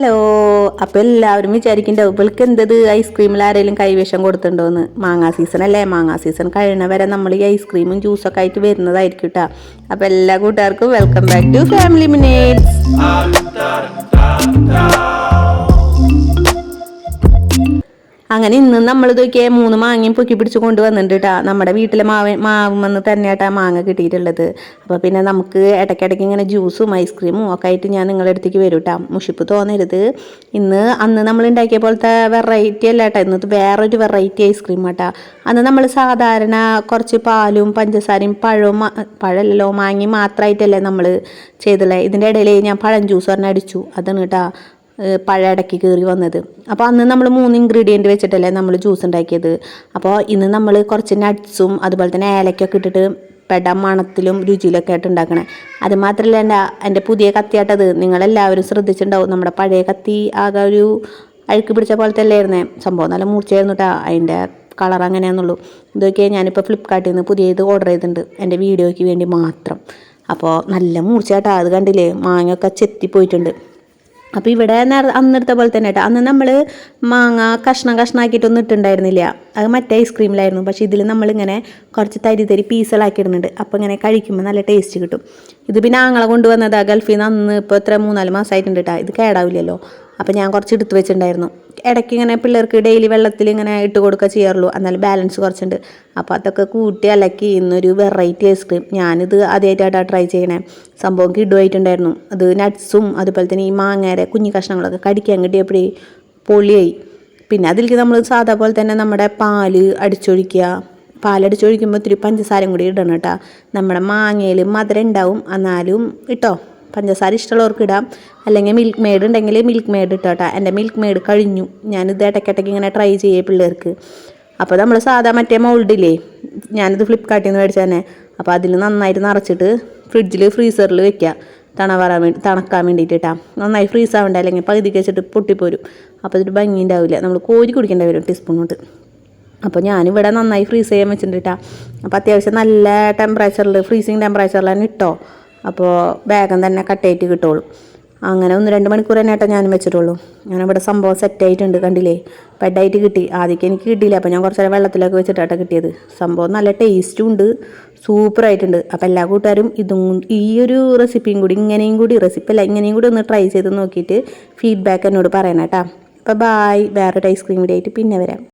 Hello അപ്പോൾ എല്ലാവരും വിചാരിക്കും ഇവൾക്ക് എന്തത് ഐസ്ക്രീമിൽ ആരെങ്കിലും കൈവേഷം കൊടുത്തിട്ടുണ്ടോ എന്ന് മാങ്ങാ സീസൺ അല്ലേ? മാങ്ങാ സീസൺ കഴിയണ വരെ നമ്മൾ ഈ ഐസ്ക്രീമും ജ്യൂസൊക്കെ ആയിട്ട് വരുന്നതായിരിക്കും കേട്ടോ അപ്പോൾ എല്ലാ കൂട്ടുകാർക്കും welcome back to family minutes അങ്ങനെ ഇന്ന് നമ്മൾ ഇതൊക്കെ മൂന്ന് മാങ്ങയും പൊക്കി പിടിച്ച് കൊണ്ടുവന്നിട്ടുണ്ട് കേട്ടോ നമ്മുടെ വീട്ടിലെ മാവ് മാവുമെന്ന് തന്നെയാട്ടാ മാങ്ങ കിട്ടിയിട്ടുള്ളത്. അപ്പോൾ പിന്നെ നമുക്ക് ഇടയ്ക്കിടയ്ക്ക് ഇങ്ങനെ ജ്യൂസും ഐസ്ക്രീമും ഒക്കെ ആയിട്ട് ഞാൻ നിങ്ങളുടെ അടുത്തേക്ക് വരും കേട്ടോ മുഷിപ്പ് തോന്നരുത്. ഇന്ന് അന്ന് നമ്മൾ ഉണ്ടാക്കിയ പോലത്തെ വെറൈറ്റി അല്ല കേട്ടോ ഇന്നത്തെ വേറൊരു വെറൈറ്റി ഐസ്ക്രീം കേട്ടോ അന്ന് നമ്മൾ സാധാരണ കുറച്ച് പാലും പഞ്ചസാരയും പഴവും പഴമല്ലല്ലോ മാങ്ങി മാത്രമായിട്ടല്ലേ നമ്മൾ ചെയ്തുള്ളത് ഇതിന്റെ ഇടയിൽ ഞാൻ പഴം ജ്യൂസ് പറഞ്ഞ അടിച്ചു. അതാണ് കേട്ടോ പഴ ഇടയ്ക്ക് കയറി വന്നത്. അപ്പോൾ അന്ന് നമ്മൾ മൂന്ന് ഇൻഗ്രീഡിയന്റ് വെച്ചിട്ടല്ലേ നമ്മൾ ജ്യൂസ് ഉണ്ടാക്കിയത്. അപ്പോൾ ഇന്ന് നമ്മൾ കുറച്ച് നട്ട്സും അതുപോലെ തന്നെ ഏലക്കൊക്കെ ഇട്ടിട്ട് പെട മണത്തിലും രുചിയിലൊക്കെ ആയിട്ട് ഉണ്ടാക്കണേ. അത് മാത്രമല്ല എന്റെ എന്റെ പുതിയ കത്തിയാട്ടത്. നിങ്ങളെല്ലാവരും ശ്രദ്ധിച്ചിട്ടുണ്ടാവും. നമ്മുടെ പഴയ കത്തി ആകെ ഒരു അഴുക്ക് പിടിച്ച പോലത്തെ അല്ലായിരുന്നേ? സംഭവം നല്ല മൂർച്ചയായിരുന്നു കേട്ടോ അതിന്റെ കളർ അങ്ങനെയാണെന്നുള്ളൂ ഇതൊക്കെ ഞാനിപ്പോൾ ഫ്ലിപ്കാർട്ടിൽ നിന്ന് പുതിയ ഇത് ഓർഡർ ചെയ്തിട്ടുണ്ട്. എന്റെ വീഡിയോയ്ക്ക് വേണ്ടി മാത്രം. അപ്പോൾ നല്ല മൂർച്ചയായിട്ടാണ് അത് കണ്ടില്ലേ? മാങ്ങയൊക്കെ ചെത്തിപ്പോയിട്ടുണ്ട്. അപ്പോൾ ഇവിടെ അന്നെടുത്ത പോലെ തന്നെ കേട്ടോ അന്ന് നമ്മൾ മാങ്ങ കഷ്ണം കഷ്ണമാക്കിയിട്ടൊന്നും ഇട്ടുണ്ടായിരുന്നില്ല. അത് മറ്റേ ഐസ്ക്രീമിലായിരുന്നു. പക്ഷേ ഇതിൽ നമ്മളിങ്ങനെ കുറച്ച് തരി തരി പീസുകളാക്കി ഇടുന്നുണ്ട് അപ്പോൾ ഇങ്ങനെ കഴിക്കുമ്പോൾ നല്ല ടേസ്റ്റ് കിട്ടും. ഇത് പിന്നെ ആങ്ങളെ കൊണ്ടുവന്നതാണ് ഗൾഫിൽ നിന്ന് അന്ന് ഇപ്പോൾ എത്ര മൂന്നാൽ മാസമായിട്ടുണ്ട് കേട്ടോ ഇത് കേടാവില്ലല്ലോ. അപ്പോൾ ഞാൻ കുറച്ച് എടുത്ത് വെച്ചിട്ടുണ്ടായിരുന്നു. ഇടയ്ക്ക് ഇങ്ങനെ പിള്ളേർക്ക് ഡെയിലി വെള്ളത്തിൽ ഇങ്ങനെ ഇട്ട് കൊടുക്കുക ചെയ്യാറുള്ളൂ. എന്നാലും ബാലൻസ് കുറച്ചുണ്ട്. അപ്പോൾ അതൊക്കെ കൂട്ടി അലക്കി ഇന്നൊരു വെറൈറ്റി ഐസ്ക്രീം ഞാനിത് ആദ്യമായിട്ടാണ് ട്രൈ ചെയ്യണേ. സംഭവം കിടുവായിട്ടുണ്ടായിരുന്നു അത് നട്ട്സും അതുപോലെ തന്നെ ഈ മാങ്ങയുടെ കുഞ്ഞു കഷ്ണങ്ങളൊക്കെ കടിക്കാൻ കിട്ടിയപ്പോഴേ പൊളിയായി. പിന്നെ അതിലേക്ക് നമ്മൾ സാധാ പോലെ തന്നെ നമ്മുടെ പാൽ അടിച്ചൊഴിക്കുക. പാലടിച്ചൊഴിക്കുമ്പോൾ ഇത്തിരി പഞ്ചസാരയും കൂടി ഇടണം കേട്ടോ. നമ്മുടെ മാങ്ങയിൽ മധുരം ഉണ്ടാവും. എന്നാലും ഇട്ടോ. പഞ്ചസാര ഇഷ്ടമുള്ളവർക്ക് ഇടാം. അല്ലെങ്കിൽ മിൽക്ക് മെയ്ഡ് ഉണ്ടെങ്കിൽ മിൽക്ക് മെയ്ഡ് ഇട്ടോ കേട്ടോ എന്റെ മിൽക്ക് മെയ്ഡ് കഴിഞ്ഞു. ഞാനിത് ഇടയ്ക്കിടയ്ക്ക് ഇങ്ങനെ ട്രൈ ചെയ്യേ പിള്ളേർക്ക്. അപ്പോൾ നമ്മൾ സാധാ മറ്റേ മോൾഡില്ലേ ഞാനിത് ഫ്ലിപ്കാർട്ടിൽ നിന്ന് മേടിച്ചതന്നെ അപ്പോൾ അതിൽ നന്നായിട്ട് നിറച്ചിട്ട് ഫ്രിഡ്ജിൽ ഫ്രീസറിൽ വെക്കുക തണവറാൻ വേണ്ടി തണക്കാൻ വേണ്ടിയിട്ട് കേട്ടോ നന്നായി ഫ്രീസ് ആവണ്ട? അല്ലെങ്കിൽ പകുതിക്ക് വെച്ചിട്ട് പൊട്ടിപ്പോരും. അപ്പോൾ ഇതൊരു ഭംഗി ഉണ്ടാവില്ല. നമ്മൾ കോരി കുടിക്കേണ്ടി വരും ടീസ്പൂൺ കൊണ്ട് അപ്പോൾ ഞാനിവിടെ നന്നായി ഫ്രീസ് ചെയ്യാൻ വെച്ചിട്ടുണ്ട് കേട്ടോ അപ്പോൾ അത്യാവശ്യം നല്ല ടെമ്പറേച്ചറിൽ ഫ്രീസിങ് ടെമ്പറേച്ചറിൽ തന്നെ ഇട്ടോ. അപ്പോൾ വേഗം തന്നെ കട്ടായിട്ട് കിട്ടുള്ളൂ. അങ്ങനെ ഒന്ന് രണ്ട് മണിക്കൂർ തന്നെ ഏട്ടാ ഞാൻ വെച്ചിട്ടുള്ളൂ. ഞാനിവിടെ സംഭവം സെറ്റ് ആയിട്ടുണ്ട് കണ്ടില്ലേ? ബെഡായിട്ട് കിട്ടി. ആദ്യമൊക്കെ എനിക്ക് കിട്ടിയില്ല. അപ്പോൾ ഞാൻ കുറച്ച് നേരം വെള്ളത്തിലൊക്കെ വെച്ചിട്ടാണ് കിട്ടിയത്. സംഭവം നല്ല ടേസ്റ്റും ഉണ്ട്. സൂപ്പറായിട്ടുണ്ട് അപ്പോൾ എല്ലാ കൂട്ടുകാരും ഇതും ഈ ഒരു റെസിപ്പിയും കൂടി ഇങ്ങനെയും കൂടി റെസിപ്പി അല്ല ഇങ്ങനെയും കൂടി ഒന്ന് ട്രൈ ചെയ്ത് നോക്കിയിട്ട് ഫീഡ്ബാക്ക് എന്നോട് പറയണം കേട്ടോ. അപ്പോൾ ബായ് വേറൊരു ഐസ്ക്രീം കൂടി ആയിട്ട് പിന്നെ വരാം.